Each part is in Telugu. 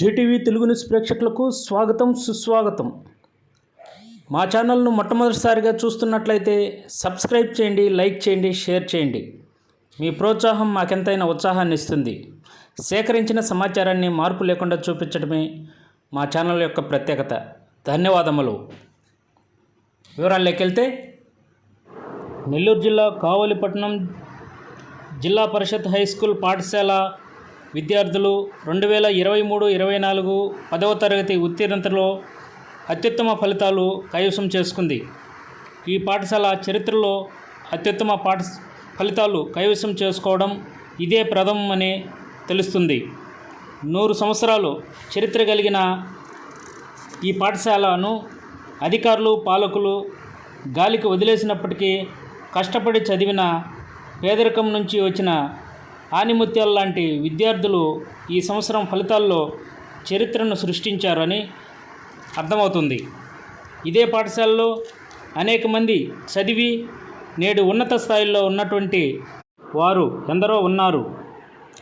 జేటీవీ తెలుగు న్యూస్ ప్రేక్షకులకు స్వాగతం సుస్వాగతం. మా ఛానల్ను మొట్టమొదటిసారిగా చూస్తున్నట్లయితే సబ్స్క్రైబ్ చేయండి లైక్ చేయండి షేర్ చేయండి. మీ ప్రోత్సాహం మాకెంతైనా ఉత్సాహాన్ని ఇస్తుంది. సేకరించిన సమాచారాన్ని మార్పు లేకుండా చూపించడమే మా ఛానల్ యొక్క ప్రత్యేకత. ధన్యవాదములు. వివరాల్లోకెళ్తే నెల్లూరు జిల్లా కావలిపట్నం జిల్లా పరిషత్ హై స్కూల్ పాఠశాల విద్యార్థులు రెండు వేల ఇరవై మూడు ఇరవై నాలుగు పదవ తరగతి ఉత్తీర్ణతలో అత్యుత్తమ ఫలితాలు కైవసం చేసుకుంది. ఈ పాఠశాల చరిత్రలో అత్యుత్తమ పాఠ ఫలితాలు కైవసం చేసుకోవడం ఇదే ప్రథమమని తెలుస్తుంది. నూరు సంవత్సరాలు చరిత్ర కలిగిన ఈ పాఠశాలను అధికారులు పాలకులు గాలికి వదిలేసినప్పటికీ కష్టపడి చదివిన పేదరికం నుంచి వచ్చిన ఆనిముత్యాల లాంటి విద్యార్థులు ఈ సంవత్సరం ఫలితాల్లో చరిత్రను సృష్టించారని అర్థమవుతుంది. ఇదే పాఠశాలలో అనేక మంది చదివి నేడు ఉన్నత స్థాయిలో ఉన్నటువంటి వారు ఎందరో ఉన్నారు.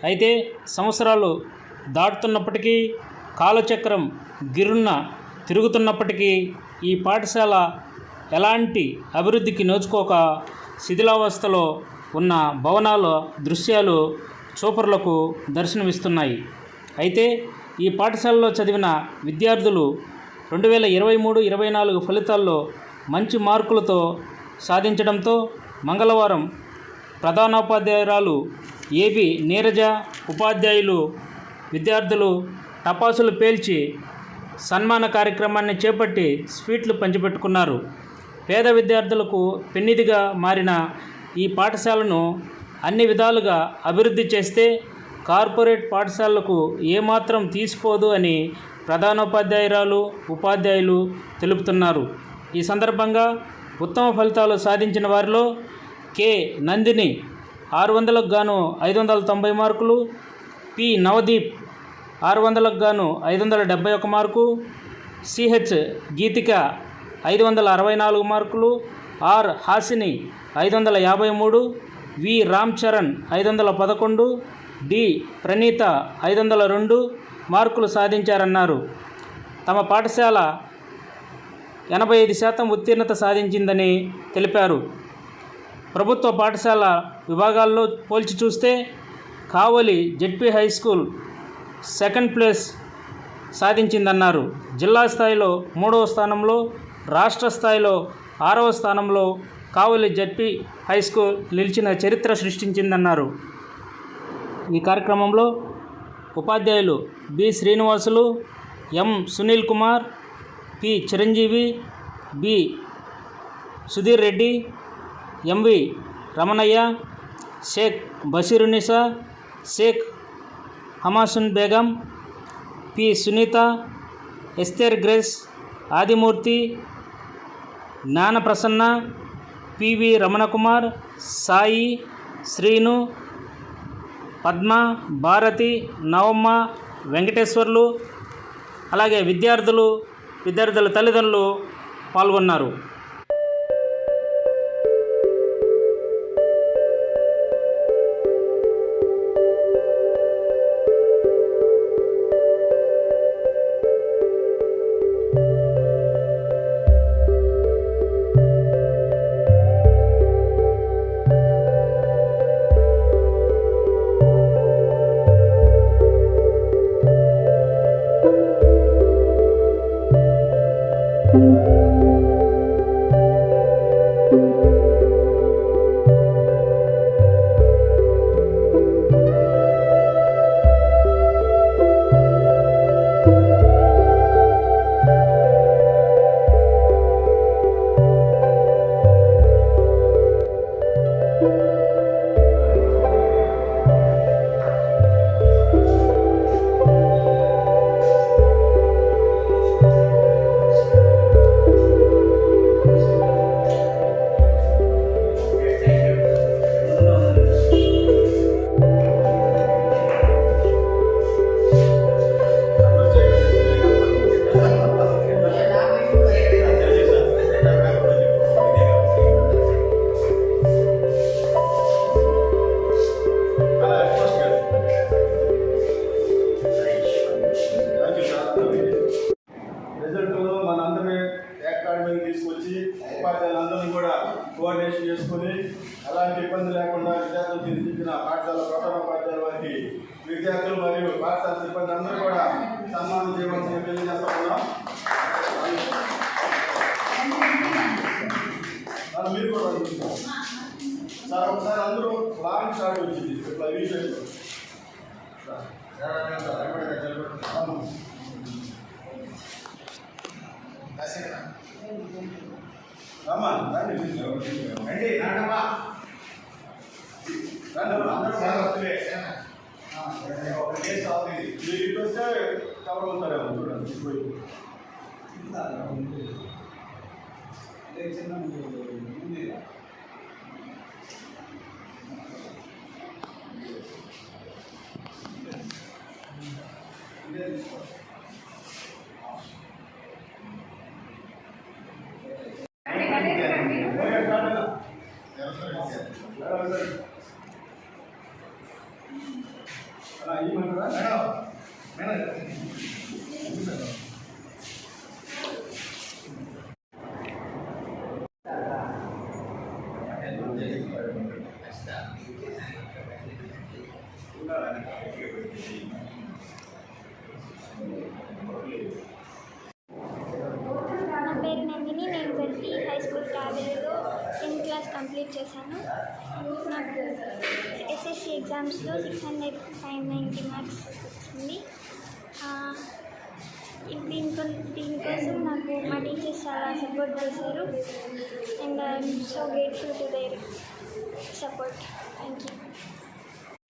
అయితే సంవత్సరాలు దాటుతున్నప్పటికీ కాలచక్రం గిరున్న తిరుగుతున్నప్పటికీ ఈ పాఠశాల ఎలాంటి అభివృద్ధికి నోచుకోక శిథిలావస్థలో ఉన్న భవనాల దృశ్యాలు చూపరులకు దర్శనమిస్తున్నాయి. అయితే ఈ పాఠశాలలో చదివిన విద్యార్థులు రెండు వేల ఇరవై మూడు ఇరవై నాలుగు ఫలితాల్లో మంచి మార్కులతో సాధించడంతో మంగళవారం ప్రధానోపాధ్యాయురాలు ఏబి నీరజ ఉపాధ్యాయులు విద్యార్థులు టపాసులు పేల్చి సన్మాన కార్యక్రమాన్ని చేపట్టి స్వీట్లు పంచిపెట్టుకున్నారు. పేద విద్యార్థులకు పెన్నిదిగా మారిన ఈ పాఠశాలను అన్ని విధాలుగా అభివృద్ధి చేస్తే కార్పొరేట్ పాఠశాలలకు ఏమాత్రం తీసిపోదు అని ప్రధానోపాధ్యాయురాలు ఉపాధ్యాయులు తెలుపుతున్నారు. ఈ సందర్భంగా ఉత్తమ ఫలితాలు సాధించిన వారిలో కె. నందిని ఆరు వందలకు గాను ఐదు వందల తొంభై మార్కులు పి. నవదీప్ ఆరు వందలకు గాను ఐదు వందల డెబ్బై ఒక మార్కు సిహెచ్ గీతిక ఐదు వందల అరవై నాలుగు మార్కులు ఆర్. హాసిని ఐదు వందల యాభై మూడు వి. రామ్ చరణ్ ఐదు వందల పదకొండు డి. ప్రణీత ఐదు వందల రెండు మార్కులు సాధించారన్నారు. తమ పాఠశాల ఎనభై ఐదు శాతం ఉత్తీర్ణత సాధించిందని తెలిపారు. ప్రభుత్వ పాఠశాల విభాగాల్లో పోల్చి చూస్తే Kavali ZP high school second place సాధించిందన్నారు. జిల్లా స్థాయిలో మూడవ స్థానంలో రాష్ట్ర స్థాయిలో ఆరవ స్థానంలో కావలి జడ్పీ హై స్కూల్ నిలిచిన చరిత్ర సృష్టించిందన్నారు. ఈ కార్యక్రమంలో ఉపాధ్యాయులు B Srinivasulu M Sunil Kumar P Chiranjeevi B Sudheer Reddy MV Ramanaiah Shaik Basheerunnisa Shaik Hamasun Begum P Sunitha Esther Grace Adimurthy Gnanaprasanna PV Ramanakumar Sai Srinu Padma Bharathi Navamma Venkateswarlu అలాగే విద్యార్థులు విద్యార్థుల తల్లిదండ్రులు పాల్గొన్నారు. కోఆర్డినేషన్ చేసుకుని అలాంటి ఇబ్బంది లేకుండా విద్యార్థులు తీర్చిదిద్దిన పాఠశాల ప్రధానోపాధ్యాయుల వారికి విద్యార్థులు మరియు పాఠశాల సిబ్బంది అందరూ కూడా సన్మానం చేయవలసిన తెలియజేస్తా ఉన్నాం. మీరు కూడా సార్ ఒకసారి అందరూ లాంగ్ షాట్ వచ్చింది ఇట్లా వీ రండి. రండి, నాన్నమ్మా. రండి, అందరూ బాగా మీరు ఇటు వస్తే కవర్ అవుతారేమో చూడండి పోయి. అలా నా పేరు నందిని నేను జడ్పీ హై స్కూల్ కావేరీలో టెన్త్ క్లాస్ కంప్లీట్ చేశాను. నాకు ఎస్ఎస్సి ఎగ్జామ్స్లో six hundred five ninety marks వచ్చింది. దీనికో దీనికోసం నాకు మా టీచర్స్ చాలా సపోర్ట్ చేశారు. And I'm so grateful to their support thank you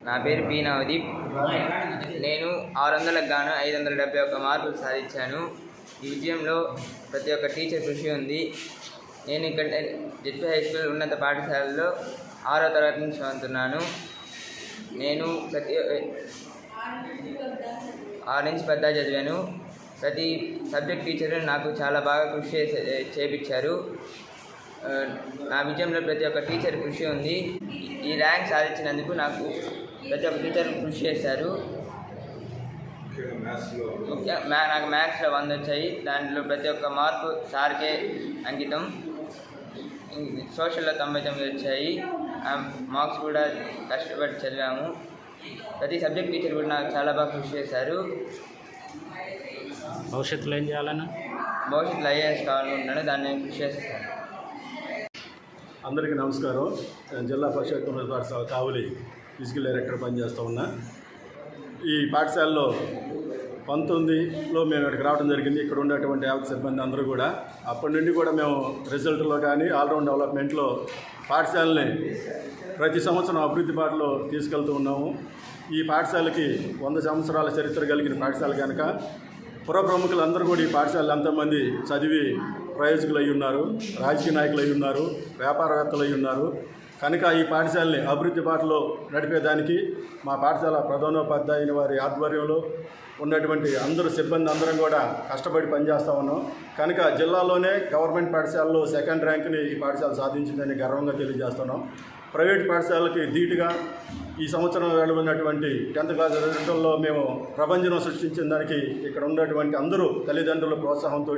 నా పేరు పి నవదీప్. నేను ఆరు వందలకు గాను ఐదు వందల డెబ్బై ఒక్క మార్కులు సాధించాను. ఈ విజయంలో ప్రతి ఒక్క టీచర్ కృషి ఉంది. నేను ఇక్కడ జెడ్పీ హై స్కూల్ ఉన్నత పాఠశాలలో ఆరో తరగతి నుంచి చదువుతున్నాను. నేను ప్రతి ఆరు నుంచి పెద్ద చదివాను. ప్రతి సబ్జెక్ట్ టీచర్ నాకు చాలా బాగా కృషి చేసే చేపించారు. నా విజయంలో ప్రతి ఒక్క టీచర్ కృషి ఉంది. ఈ ర్యాంక్ సాధించినందుకు నాకు ప్రతి ఒక్క టీచర్ కృషి చేశారు. ముఖ్య మ్యా నాకు మ్యాథ్స్లో వంద వచ్చాయి. దాంట్లో ప్రతి ఒక్క మార్కు సార్కే అంకితం. సోషల్లో తొంభై తొమ్మిది వచ్చాయి. మార్క్స్ కూడా కష్టపడి చదివాము. ప్రతి సబ్జెక్ట్ టీచర్ కూడా నాకు చాలా బాగా కృషి చేశారు. భవిష్యత్తులో ఏం చేయాలన్నా? భవిష్యత్తులో ఐఏఎస్ కావాలనుకుంటున్నాను దాన్ని నేను కృషి చేస్తాను. అందరికీ నమస్కారం. నేను జిల్లా పరిషత్ ఉన్నత పాఠశాల కావులి ఫిజికల్ డైరెక్టర్ పనిచేస్తూ ఉన్నా. ఈ పాఠశాలలో పంతొమ్మిదిలో మేము ఇక్కడికి రావడం జరిగింది. ఇక్కడ ఉన్నటువంటి యావత్ సిబ్బంది అందరూ కూడా. అప్పటి నుండి కూడా మేము రిజల్ట్లో కానీ ఆల్రౌండ్ డెవలప్మెంట్లో పాఠశాలని ప్రతి సంవత్సరం అభివృద్ధి బాటలో తీసుకెళ్తూ ఉన్నాము. ఈ పాఠశాలకి వంద సంవత్సరాల చరిత్ర కలిగిన పాఠశాల కనుక పురప్రముఖులు అందరూ కూడా ఈ పాఠశాలలో ఎంతోమంది చదివి ప్రయోజకులు అయి ఉన్నారు రాజకీయ నాయకులు అయి ఉన్నారు వ్యాపారవేత్తలు అయి ఉన్నారు. కనుక ఈ పాఠశాలని అభివృద్ధి బాటలో నడిపేదానికి మా పాఠశాల ప్రధానోపాధ్యాయుని వారి ఆధ్వర్యంలో ఉన్నటువంటి అందరూ సిబ్బంది అందరం కూడా కష్టపడి పనిచేస్తూ ఉన్నాం. కనుక జిల్లాలోనే గవర్నమెంట్ పాఠశాలలో సెకండ్ ర్యాంక్ని ఈ పాఠశాల సాధించిందని గర్వంగా తెలియజేస్తున్నాం ప్రైవేట్ పాఠశాలకి ధీటుగా ఈ సంవత్సరం వెళ్ళబడినటువంటి టెన్త్ క్లాస్ రిజల్ట్లో మేము ప్రపంచం సృష్టించిన దానికి ఇక్కడ ఉన్నటువంటి అందరూ తల్లిదండ్రుల ప్రోత్సాహంతో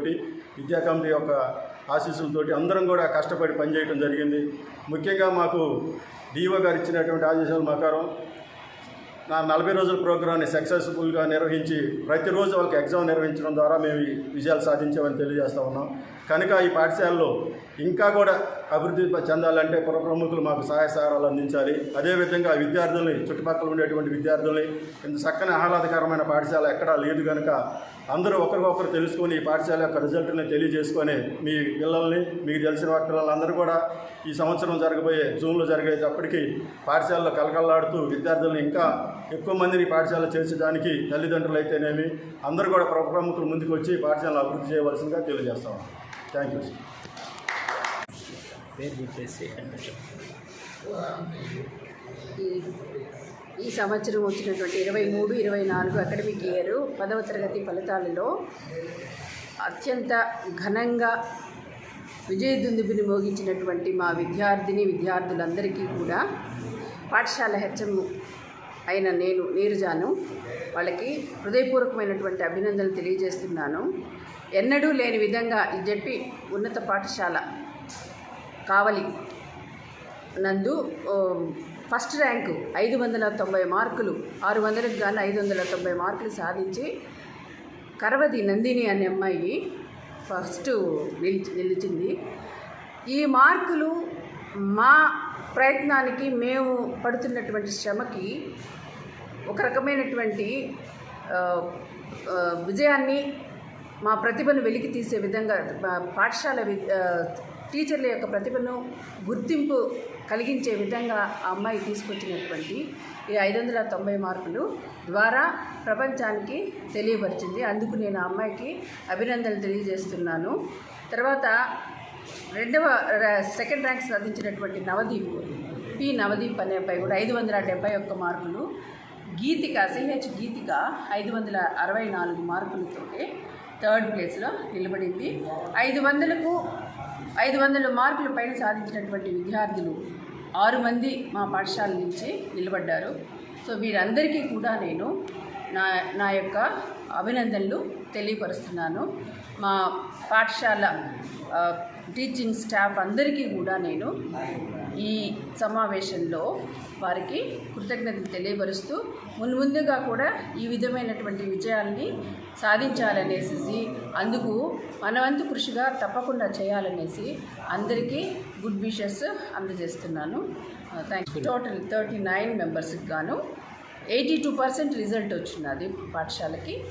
విద్యా కమిటీ యొక్క ఆశీస్సులతోటి అందరం కూడా కష్టపడి పనిచేయడం జరిగింది. ముఖ్యంగా మాకు డిఓ గారు ఇచ్చినటువంటి ఆదేశాల ప్రకారం నా నలభై రోజుల ప్రోగ్రాన్ని సక్సెస్ఫుల్గా నిర్వహించి ప్రతిరోజు వాళ్ళకి ఎగ్జామ్ నిర్వహించడం ద్వారా మేము విజయాలు సాధించామని తెలియజేస్తా ఉన్నాం. కనుక ఈ పాఠశాలలో ఇంకా కూడా అభివృద్ధి చెందాలంటే పుర ప్రముఖులు మాకు సహాయ సహకారాలు అందించాలి. అదేవిధంగా విద్యార్థుల్ని చుట్టుపక్కల ఉండేటువంటి విద్యార్థుల్ని ఇంత చక్కని ఆహ్లాదకరమైన పాఠశాల ఎక్కడా లేదు కనుక అందరూ ఒకరికొకరు తెలుసుకొని ఈ పాఠశాల యొక్క రిజల్ట్ని తెలియజేసుకొని మీ పిల్లల్ని మీకు తెలిసిన వారి పిల్లలందరూ కూడా ఈ సంవత్సరం జరగబోయే జూన్లో జరిగేటప్పటికీ పాఠశాలలో కలకల్లాడుతూ విద్యార్థులను ఇంకా ఎక్కువ మందిని పాఠశాల చేర్చడానికి తల్లిదండ్రులు అయితేనేమి అందరూ కూడా ప్రముఖులు ముందుకు వచ్చి పాఠశాలను అభివృద్ధి చేయవలసిందిగా తెలియజేస్తాం థ్యాంక్ యూ పేరు చెప్పేసి ఈ సంవత్సరం వచ్చినటువంటి ఇరవై మూడు ఇరవై నాలుగు అకాడమిక్ ఇయర్ పదవ తరగతి ఫలితాలలో అత్యంత ఘనంగా విజయదుందుబిని మోగించినటువంటి మా విద్యార్థిని విద్యార్థులందరికీ కూడా పాఠశాల హెచ్ఎం అయిన నేను నీరజాను. వాళ్ళకి హృదయపూర్వకమైనటువంటి అభినందనలు తెలియజేస్తున్నాను. ఎన్నడూ లేని విధంగా ఈ ఉన్నత పాఠశాల కావలి నందు ఫస్ట్ ర్యాంకు ఐదు వందల తొంభై మార్కులు ఆరు వందలకు గాను ఐదు వందల తొంభై మార్కులు సాధించి కరవది నందిని అనే అమ్మాయి ఫస్ట్ నిలిచి నిలిచింది. ఈ మార్కులు మా ప్రయత్నానికి మేము పడుతున్నటువంటి శ్రమకి ఒక రకమైనటువంటి విజయాన్ని మా ప్రతిభను వెలికి తీసే విధంగా పాఠశాల వి టీచర్ల యొక్క ప్రతిభను గుర్తింపు కలిగించే విధంగా ఆ అమ్మాయి తీసుకొచ్చినటువంటి ఈ ఐదు వందల తొంభై మార్కులు ద్వారా ప్రపంచానికి తెలియపరిచింది. అందుకు నేను ఆ అమ్మాయికి అభినందనలు తెలియజేస్తున్నాను. తర్వాత రెండవ సెకండ్ ర్యాంక్ సాధించినటువంటి నవదీప్ పి. నవదీప్ అనే అబ్బాయి కూడా ఐదు వందల డెబ్బై ఒక్క మార్కులు. గీతిక సిహెచ్ గీతిక ఐదు వందల అరవై నాలుగు మార్కులతో థర్డ్ ప్లేస్లో నిలబడింది. ఐదు వందలకు ఐదు వందల మార్కుల పైన సాధించినటువంటి విద్యార్థులు ఆరు మంది మా పాఠశాల నుంచి నిలబడ్డారు. సో వీరందరికీ కూడా నేను నా నా యొక్క అభినందనలు తెలియపరుస్తున్నాను. మా పాఠశాల టీచింగ్ స్టాఫ్ అందరికీ కూడా నేను ఈ సమావేశంలో వారికి కృతజ్ఞతలు తెలియపరుస్తూ మున్ముందుగా కూడా ఈ విధమైనటువంటి విజయాల్ని సాధించాలనేసి అందుకు మనవంతు కృషిగా తప్పకుండా చేయాలనేసి అందరికీ గుడ్ విషెస్ అందజేస్తున్నాను. థ్యాంక్ టోటల్ థర్టీ నైన్ మెంబర్స్కి గాను ఎయిటీ టూ పర్సెంట్ రిజల్ట్ వచ్చినది పాఠశాలకి.